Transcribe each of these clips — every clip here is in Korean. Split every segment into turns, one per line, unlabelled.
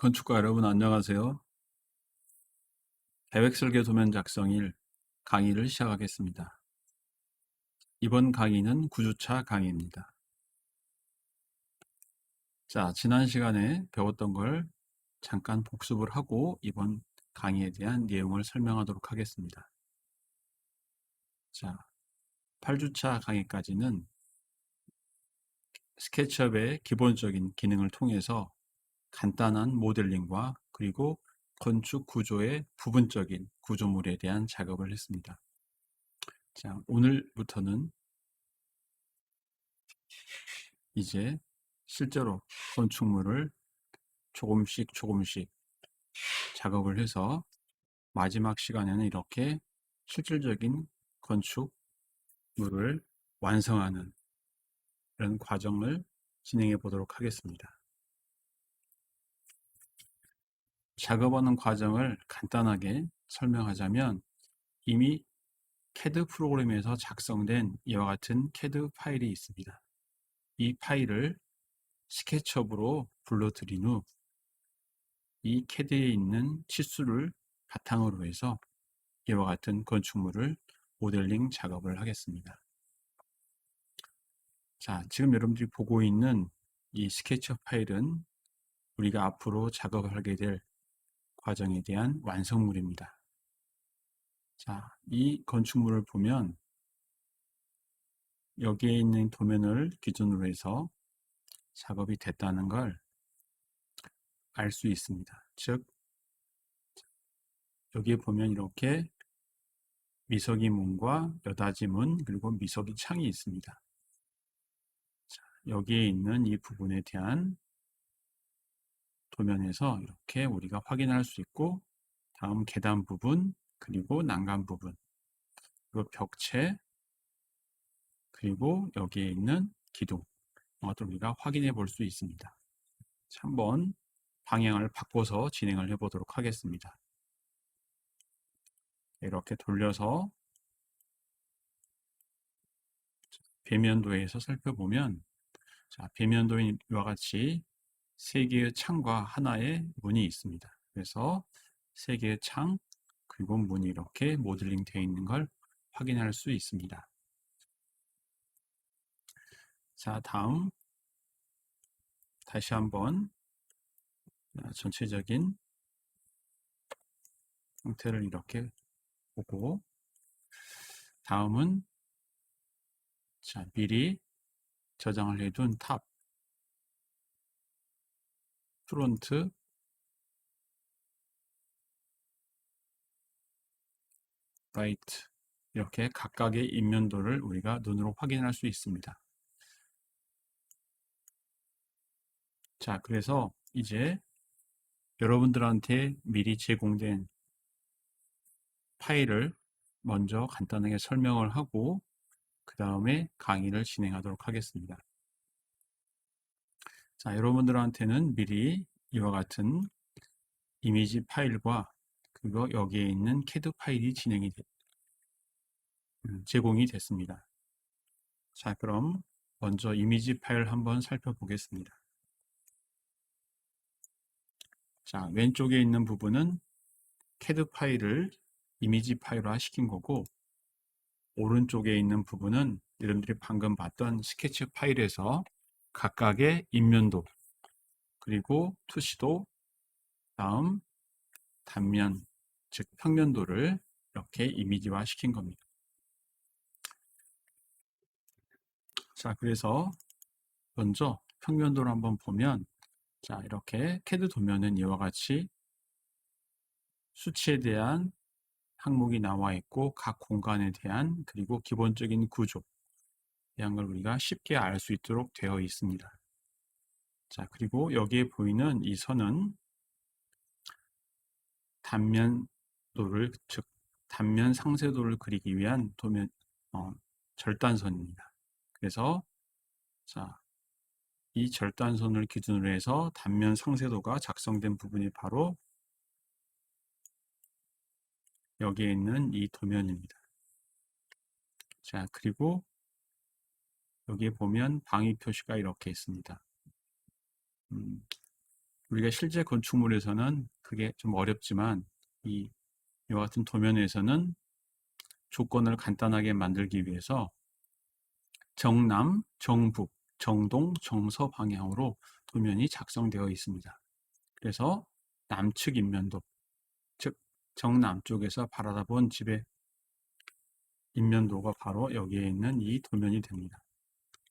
건축가 여러분 안녕하세요. 계획설계 도면 작성일 강의를 시작하겠습니다. 이번 강의는 9주차 강의입니다. 자, 지난 시간에 배웠던 걸 잠깐 복습을 하고 이번 강의에 대한 내용을 설명하도록 하겠습니다. 자, 8주차 강의까지는 스케치업의 기본적인 기능을 통해서 간단한 모델링과 그리고 건축 구조의 부분적인 구조물에 대한 작업을 했습니다. 자, 오늘부터는 이제 실제로 건축물을 조금씩 조금씩 작업을 해서 마지막 시간에는 이렇게 실질적인 건축물을 완성하는 이런 과정을 진행해 보도록 하겠습니다. 작업하는 과정을 간단하게 설명하자면 이미 CAD 프로그램에서 작성된 이와 같은 CAD 파일이 있습니다. 이 파일을 스케치업으로 불러들인 후 이 CAD에 있는 치수를 바탕으로 해서 이와 같은 건축물을 모델링 작업을 하겠습니다. 자, 지금 여러분들이 보고 있는 이 스케치업 파일은 우리가 앞으로 작업을 하게 될 과정에 대한 완성물입니다. 자, 이 건축물을 보면 여기에 있는 도면을 기준으로 해서 작업이 됐다는 걸 알 수 있습니다. 즉, 여기에 보면 이렇게 미석이 문과 여닫이 문 그리고 미석이 창이 있습니다. 자, 여기에 있는 이 부분에 대한 도면에서 이렇게 우리가 확인할 수 있고 다음 계단 부분 그리고 난간 부분 그리고 벽체 그리고 여기에 있는 기둥 이것도 우리가 확인해 볼 수 있습니다. 한번 방향을 바꿔서 진행을 해 보도록 하겠습니다. 이렇게 돌려서 배면도에서 살펴보면 자, 배면도인 이와 같이 세 개의 창과 하나의 문이 있습니다. 그래서 세 개의 창 그리고 문이 이렇게 모델링 되어 있는 걸 확인할 수 있습니다. 자, 다음 다시 한번 전체적인 형태를 이렇게 보고 다음은 자, 미리 저장을 해둔 탑 프론트 라이트 이렇게 각각의 인면도를 우리가 눈으로 확인할 수 있습니다. 자, 그래서 이제 여러분들한테 미리 제공된 파일을 먼저 간단하게 설명을 하고 그 다음에 강의를 진행하도록 하겠습니다. 자, 여러분들한테는 미리 이와 같은 이미지 파일과 그거 여기에 있는 캐드 파일이 진행이 됐, 음, 제공이 됐습니다. 자, 그럼 먼저 이미지 파일 한번 살펴보겠습니다. 자, 왼쪽에 있는 부분은 캐드 파일을 이미지 파일화 시킨 거고 오른쪽에 있는 부분은 여러분들이 방금 봤던 스케치 파일에서 각각의 인면도 그리고 투시도 다음 단면 즉 평면도를 이렇게 이미지화 시킨 겁니다. 자 그래서 먼저 평면도를 한번 보면 자 이렇게 캐드 도면은 이와 같이 수치에 대한 항목이 나와 있고 각 공간에 대한 그리고 기본적인 구조 대한 걸 우리가 쉽게 알 수 있도록 되어 있습니다. 자, 그리고 여기에 보이는 이 선은 단면도를, 즉, 단면 상세도를 그리기 위한 도면, 어, 절단선입니다. 그래서, 자, 이 절단선을 기준으로 해서 단면 상세도가 작성된 부분이 바로 여기에 있는 이 도면입니다. 자, 그리고 여기에 보면 방위 표시가 이렇게 있습니다. 음, 우리가 실제 건축물에서는 그게 좀 어렵지만 이 이와 같은 도면에서는 조건을 간단하게 만들기 위해서 정남, 정북, 정동, 정서 방향으로 도면이 작성되어 있습니다. 그래서 남측 인면도, 즉 정남쪽에서 바라다 본 집의 인면도가 바로 여기에 있는 이 도면이 됩니다.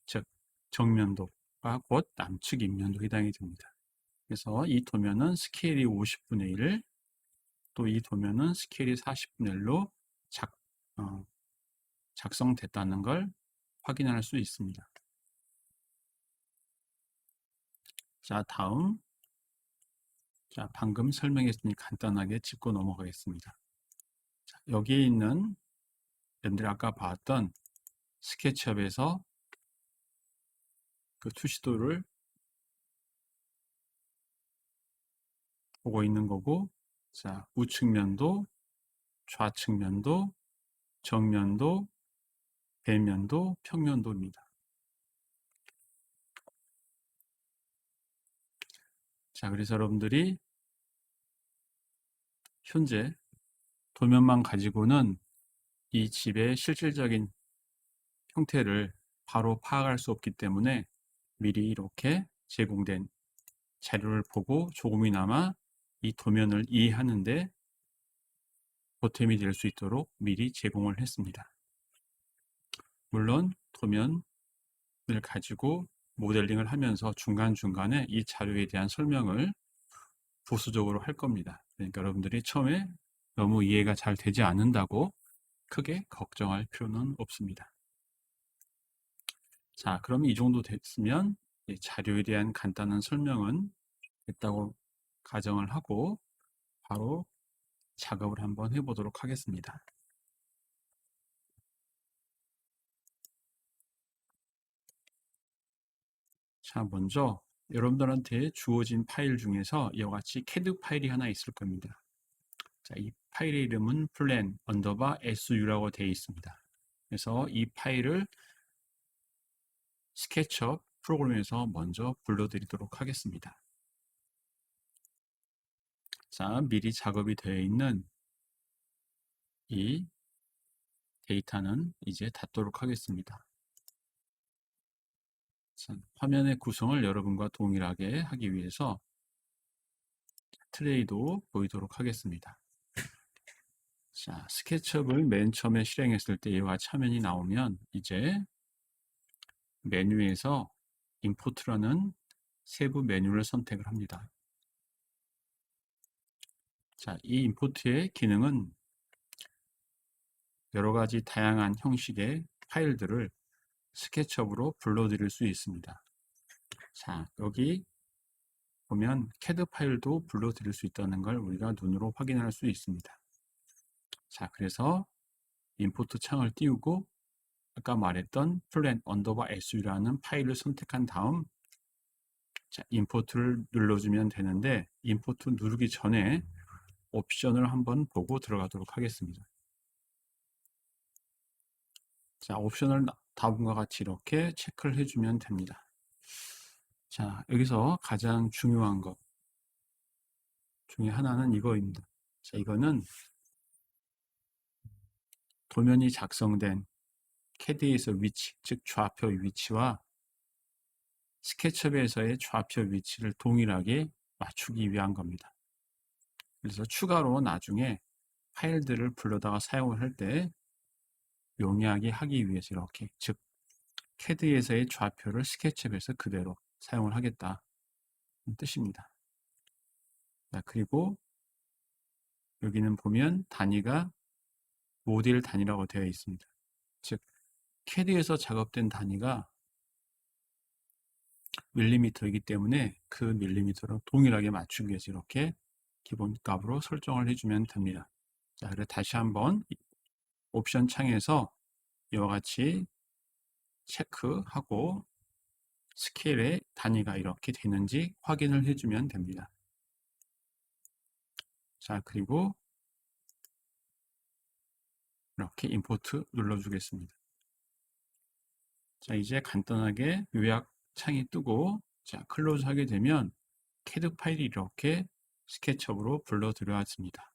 즉 정면도가 곧 남측 인면도 해당이 됩니다. 그래서 이 도면은 스케일이 50분의 1, 또 이 도면은 스케일이 40분의 1로 작, 어, 작성됐다는 걸 확인할 수 있습니다. 자, 다음. 자, 방금 설명했으니 간단하게 짚고 넘어가겠습니다. 자, 여기에 있는 여러분들이 아까 봤던 스케치업에서 그 투시도를 보고 있는 거고, 자, 우측면도, 좌측면도, 정면도, 배면도, 평면도입니다. 자, 그래서 여러분들이 현재 도면만 가지고는 이 집의 실질적인 형태를 바로 파악할 수 없기 때문에 미리 이렇게 제공된 자료를 보고 조금이나마 이 도면을 이해하는데 보탬이 될 수 있도록 미리 제공을 했습니다. 물론 도면을 가지고 모델링을 하면서 중간중간에 이 자료에 대한 설명을 부수적으로 할 겁니다. 그러니까 여러분들이 처음에 너무 이해가 잘 되지 않는다고 크게 걱정할 필요는 없습니다. 자, 그럼 이 정도 됐으면 자료에 대한 간단한 설명은 됐다고 가정을 하고 바로 작업을 한번 해보도록 하겠습니다. 자, 먼저 여러분들한테 주어진 파일 중에서 이와 같이 CAD 파일이 하나 있을 겁니다. 자, 이 파일의 이름은 plan 언더바 su라고 되어 있습니다. 그래서 이 파일을 스케치업 프로그램에서 먼저 불러드리도록 하겠습니다. 자, 미리 작업이 되어 있는 이 데이터는 이제 닫도록 하겠습니다. 자, 화면의 구성을 여러분과 동일하게 하기 위해서 트레이도 보이도록 하겠습니다. 자, 스케치업을 맨 처음에 실행했을 때 이와 화면이 나오면 이제 메뉴에서 임포트라는 세부 메뉴를 선택을 합니다. 자, 이 임포트의 기능은 여러 가지 다양한 형식의 파일들을 스케치업으로 불러드릴 수 있습니다. 자, 여기 보면 CAD 파일도 불러드릴 수 있다는 걸 우리가 눈으로 확인할 수 있습니다. 자, 그래서 임포트 창을 띄우고 아까 말했던 plan 언더바 su라는 파일을 선택한 다음 자, 임포트를 눌러주면 되는데 임포트 누르기 전에 옵션을 한번 보고 들어가도록 하겠습니다. 자, 옵션을 다음과 같이 이렇게 체크를 해주면 됩니다. 자, 여기서 가장 중요한 것 중에 하나는 이거입니다. 자, 이거는 도면이 작성된 캐드에서 위치, 즉 좌표 위치와 스케치업에서의 좌표 위치를 동일하게 맞추기 위한 겁니다. 그래서 추가로 나중에 파일들을 불러다가 사용을 할 때 용이하게 하기 위해서 이렇게 즉 CAD에서의 좌표를 스케치업에서 그대로 사용을 하겠다 뜻입니다. 자, 그리고 여기는 보면 단위가 모듈 단위라고 되어 있습니다. 즉 CAD에서 작업된 단위가 밀리미터이기 때문에 그 밀리미터로 동일하게 맞추기 위해서 이렇게 기본값으로 설정을 해주면 됩니다. 자, 그래 다시 한번 옵션 창에서 이와 같이 체크하고 스케일의 단위가 이렇게 되는지 확인을 해주면 됩니다. 자, 그리고 이렇게 임포트 눌러주겠습니다. 자, 이제 간단하게 요약 창이 뜨고 자, 클로즈 하게 되면 캐드 파일이 이렇게 스케치업으로 불러 들여왔습니다.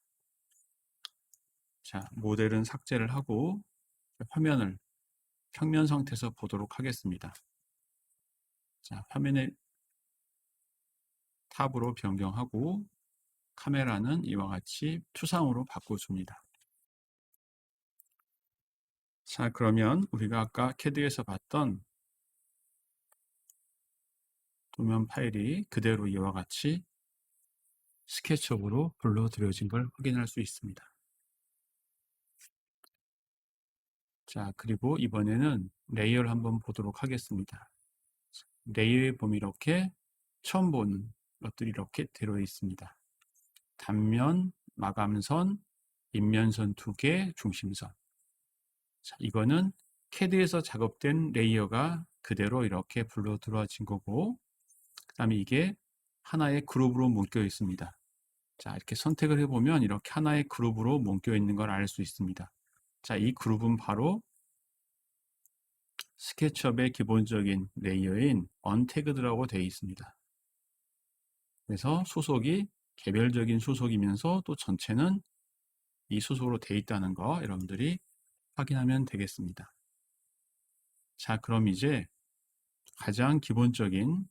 자, 모델은 삭제를 하고 화면을 평면 상태에서 보도록 하겠습니다. 자, 화면의 탑으로 변경하고 카메라는 이와 같이 투상으로 바꿔줍니다. 자, 그러면 우리가 아까 캐드에서 봤던 도면 파일이 그대로 이와 같이 스케치업으로 불러들여진 걸 확인할 수 있습니다. 자, 그리고 이번에는 레이어를 한번 보도록 하겠습니다. 레이어에 보면 이렇게 처음 보는 것들이 이렇게 들어 있습니다. 단면, 마감선, 인면선 두 개, 중심선. 자, 이거는 캐드에서 작업된 레이어가 그대로 이렇게 불러 들어진 거고, 그 다음에 이게 하나의 그룹으로 묶여 있습니다. 자, 이렇게 선택을 해보면 이렇게 하나의 그룹으로 묶여 있는 걸 알 수 있습니다. 자, 이 그룹은 바로 스케치업의 기본적인 레이어인 언태그드라고 되어 있습니다. 그래서 소속이 개별적인 소속이면서 또 전체는 이 소속으로 되어 있다는 거 여러분들이 확인하면 되겠습니다. 자, 그럼 이제 가장 기본적인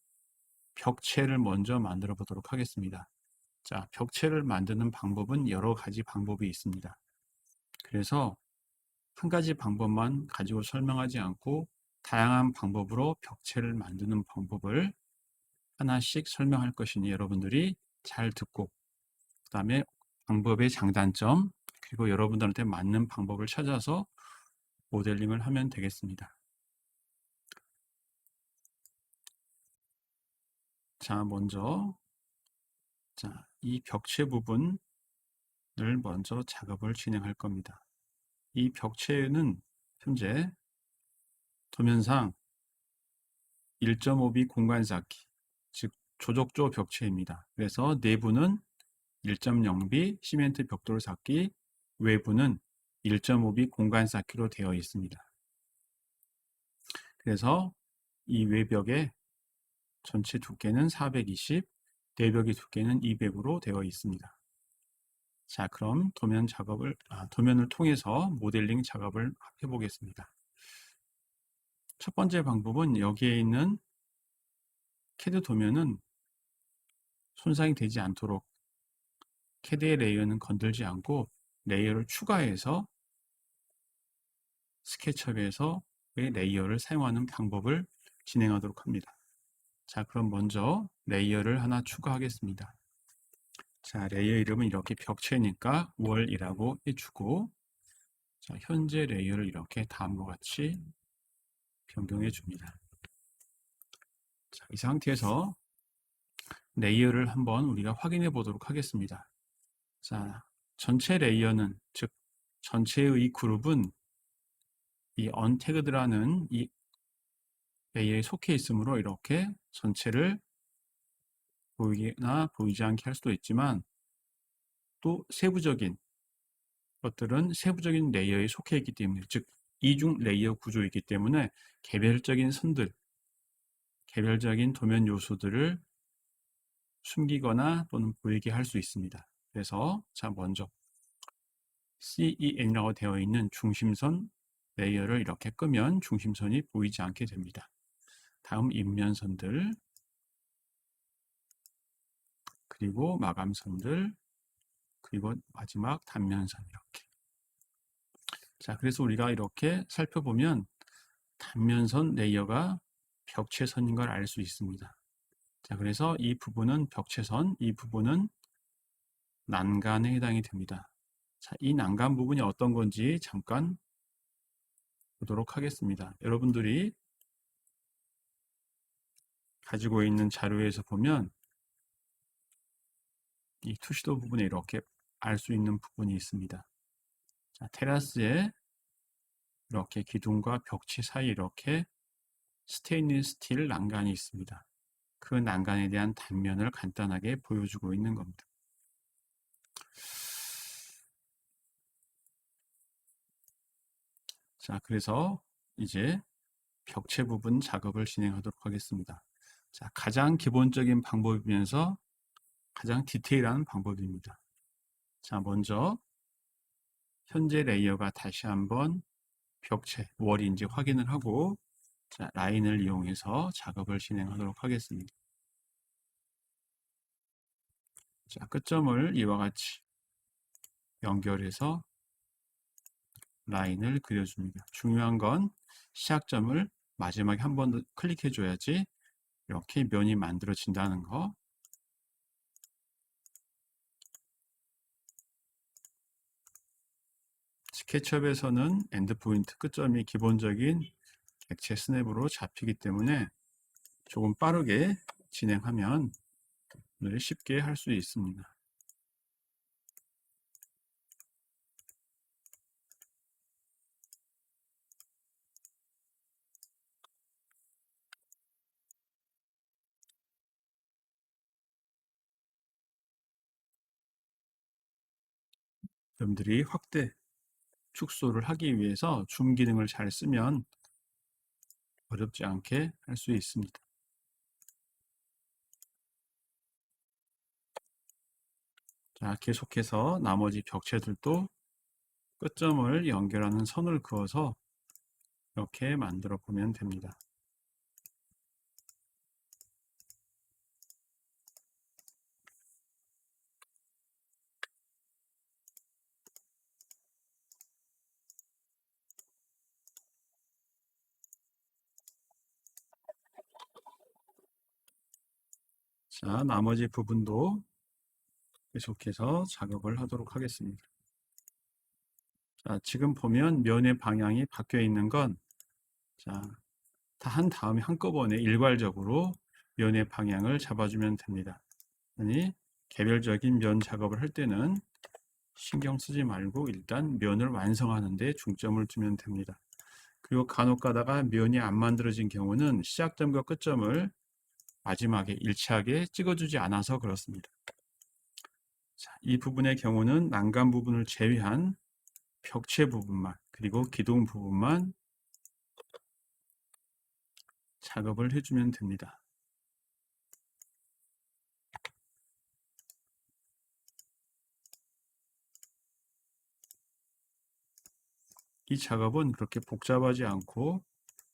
벽체를 먼저 만들어 보도록 하겠습니다. 자, 벽체를 만드는 방법은 여러 가지 방법이 있습니다. 그래서 한 가지 방법만 가지고 설명하지 않고 다양한 방법으로 벽체를 만드는 방법을 하나씩 설명할 것이니 여러분들이 잘 듣고 그 다음에 방법의 장단점 그리고 여러분들한테 맞는 방법을 찾아서 모델링을 하면 되겠습니다. 자, 먼저 자, 이 벽체 부분을 먼저 작업을 진행할 겁니다. 이 벽체는 현재 도면상 1.5B 공간 쌓기, 즉 조적조 벽체입니다. 그래서 내부는 1.0B 시멘트 벽돌 쌓기, 외부는 1.5B 공간 쌓기로 되어 있습니다. 그래서 이 외벽의 전체 두께는 420, 내벽의 두께는 200으로 되어 있습니다. 자, 그럼 도면 작업을, 아, 도면을 통해서 모델링 작업을 해 보겠습니다. 첫 번째 방법은 여기에 있는 캐드 도면은 손상이 되지 않도록 캐드의 레이어는 건들지 않고 레이어를 추가해서 스케치업에서의 레이어를 사용하는 방법을 진행하도록 합니다. 자, 그럼 먼저 레이어를 하나 추가하겠습니다. 자, 레이어 이름은 이렇게 벽체니까 월이라고 해주고 자, 현재 레이어를 이렇게 다음과 같이 변경해 줍니다. 자, 이 상태에서 레이어를 한번 우리가 확인해 보도록 하겠습니다. 자, 전체 레이어는 즉 전체의 이 그룹은 이 untagged라는 이 레이어에 속해 있으므로 이렇게 전체를 보이거나 보이지 않게 할 수도 있지만 또 세부적인 것들은 세부적인 레이어에 속해 있기 때문에 즉 이중 레이어 구조이기 때문에 개별적인 선들 개별적인 도면 요소들을 숨기거나 또는 보이게 할 수 있습니다. 그래서 자 먼저 CEN이라고 되어 있는 중심선 레이어를 이렇게 끄면 중심선이 보이지 않게 됩니다. 다음 인면선들 그리고 마감선들 그리고 마지막 단면선 이렇게 자 그래서 우리가 이렇게 살펴보면 단면선 레이어가 벽체선인 걸 알 수 있습니다. 자 그래서 이 부분은 벽체선 이 부분은 난간에 해당이 됩니다. 자, 이 난간 부분이 어떤 건지 잠깐 보도록 하겠습니다. 여러분들이 가지고 있는 자료에서 보면 이 투시도 부분에 이렇게 알 수 있는 부분이 있습니다. 자, 테라스에 이렇게 기둥과 벽체 사이 이렇게 스테인리스 스틸 난간이 있습니다. 그 난간에 대한 단면을 간단하게 보여주고 있는 겁니다. 자, 그래서 이제 벽체 부분 작업을 진행하도록 하겠습니다. 자, 가장 기본적인 방법이면서 가장 디테일한 방법입니다. 자, 먼저 현재 레이어가 다시 한번 벽체, 월인지 확인을 하고 자, 라인을 이용해서 작업을 진행하도록 하겠습니다. 자, 끝점을 이와 같이 연결해서 라인을 그려줍니다. 중요한 건 시작점을 마지막에 한 번 더 클릭해 줘야지 이렇게 면이 만들어진다는 거. 스케치업에서는 엔드포인트 끝점이 기본적인 액체 스냅으로 잡히기 때문에 조금 빠르게 진행하면 쉽게 할 수 있습니다. 여러분들이 확대 축소를 하기 위해서 줌 기능을 잘 쓰면 어렵지 않게 할 수 있습니다. 자, 계속해서 나머지 벽체들도 끝점을 연결하는 선을 그어서 이렇게 만들어 보면 됩니다. 자, 나머지 부분도 계속해서 작업을 하도록 하겠습니다. 자, 지금 보면 면의 방향이 바뀌어 있는 건, 자, 다 한 다음에 한꺼번에 일괄적으로 면의 방향을 잡아주면 됩니다. 아니, 개별적인 면 작업을 할 때는 신경 쓰지 말고 일단 면을 완성하는 데 중점을 두면 됩니다. 그리고 간혹 가다가 면이 안 만들어진 경우는 시작점과 끝점을 마지막에 일치하게 찍어주지 않아서 그렇습니다. 자, 이 부분의 경우는 난간 부분을 제외한 벽체 부분만 그리고 기둥 부분만 작업을 해주면 됩니다. 이 작업은 그렇게 복잡하지 않고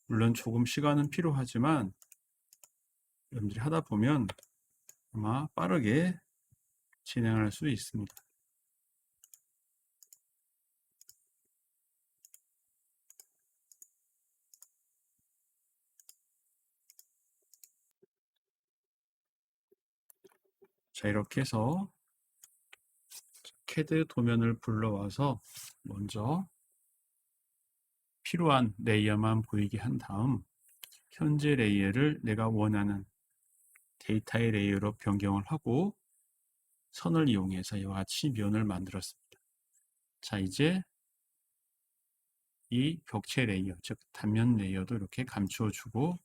물론 조금 시간은 필요하지만 여러분들이 하다 보면 아마 빠르게 진행할 수 있습니다. 자, 이렇게 해서 캐드 도면을 불러와서 먼저 필요한 레이어만 보이게 한 다음 현재 레이어를 내가 원하는 데이터의 레이어로 변경을 하고 선을 이용해서 이와 같이 면을 만들었습니다. 자, 이제 이 벽체 레이어, 즉 단면 레이어도 이렇게 감추어 주고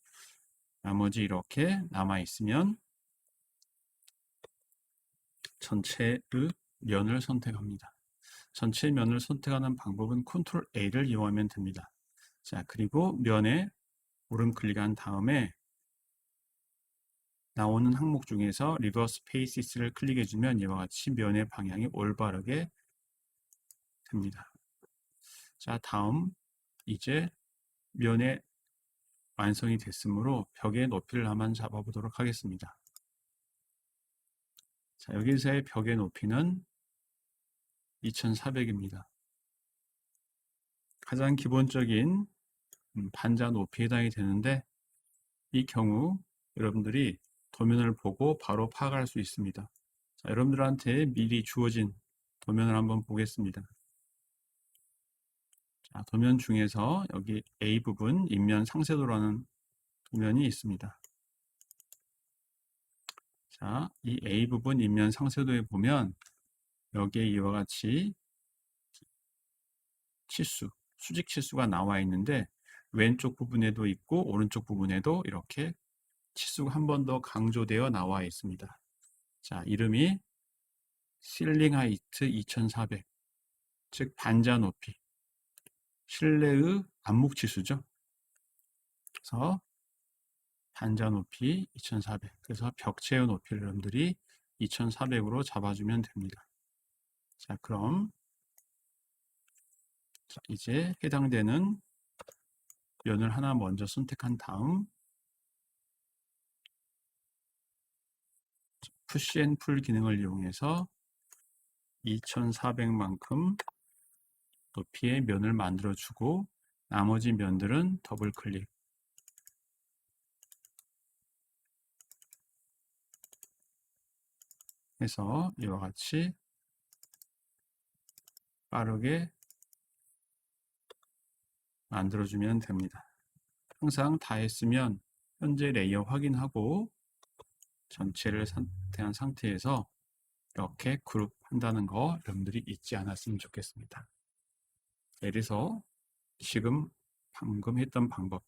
나머지 이렇게 남아 있으면 전체의 면을 선택합니다. 전체 면을 선택하는 방법은 컨트롤 A를 이용하면 됩니다. 자, 그리고 면에 오른 클릭한 다음에 나오는 항목 중에서 리버스 페이시스를 클릭해 주면 이와 같이 면의 방향이 올바르게 됩니다. 자, 다음 이제 면의 완성이 됐으므로 벽의 높이를 한번 잡아보도록 하겠습니다. 자, 여기서의 벽의 높이는 2400입니다. 가장 기본적인 음, 반자 높이에 해당이 되는데 이 경우 여러분들이 도면을 보고 바로 파악할 수 있습니다. 자, 여러분들한테 미리 주어진 도면을 한번 보겠습니다. 자, 도면 중에서 여기 A 부분 인면 상세도라는 도면이 있습니다. 자, 이 A 부분 인면 상세도에 보면 여기에 이와 같이 치수, 수직 치수가 나와 있는데 왼쪽 부분에도 있고 오른쪽 부분에도 이렇게 치수가 한 번 더 강조되어 나와 있습니다. 자, 이름이 실링 하이트 2400, 즉 반자 높이, 실내의 안목 치수죠. 그래서 반자 높이 2400, 그래서 벽체의 높이를 여러분들이 2400으로 잡아주면 됩니다. 자, 그럼 자, 이제 해당되는 면을 하나 먼저 선택한 다음 푸시 앤풀 기능을 이용해서 2400만큼 높이의 면을 만들어 주고 나머지 면들은 더블 클릭 해서 이와 같이 빠르게 만들어주면 됩니다. 항상 다 했으면 현재 레이어 확인하고 전체를 선택한 상태에서 이렇게 그룹 한다는 거 여러분들이 잊지 않았으면 좋겠습니다. 예를 들어서 지금 방금 했던 방법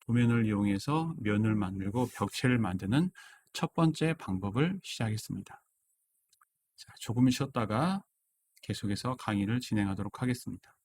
도면을 이용해서 면을 만들고 벽체를 만드는 첫 번째 방법을 시작했습니다. 자, 조금 쉬었다가 계속해서 강의를 진행하도록 하겠습니다.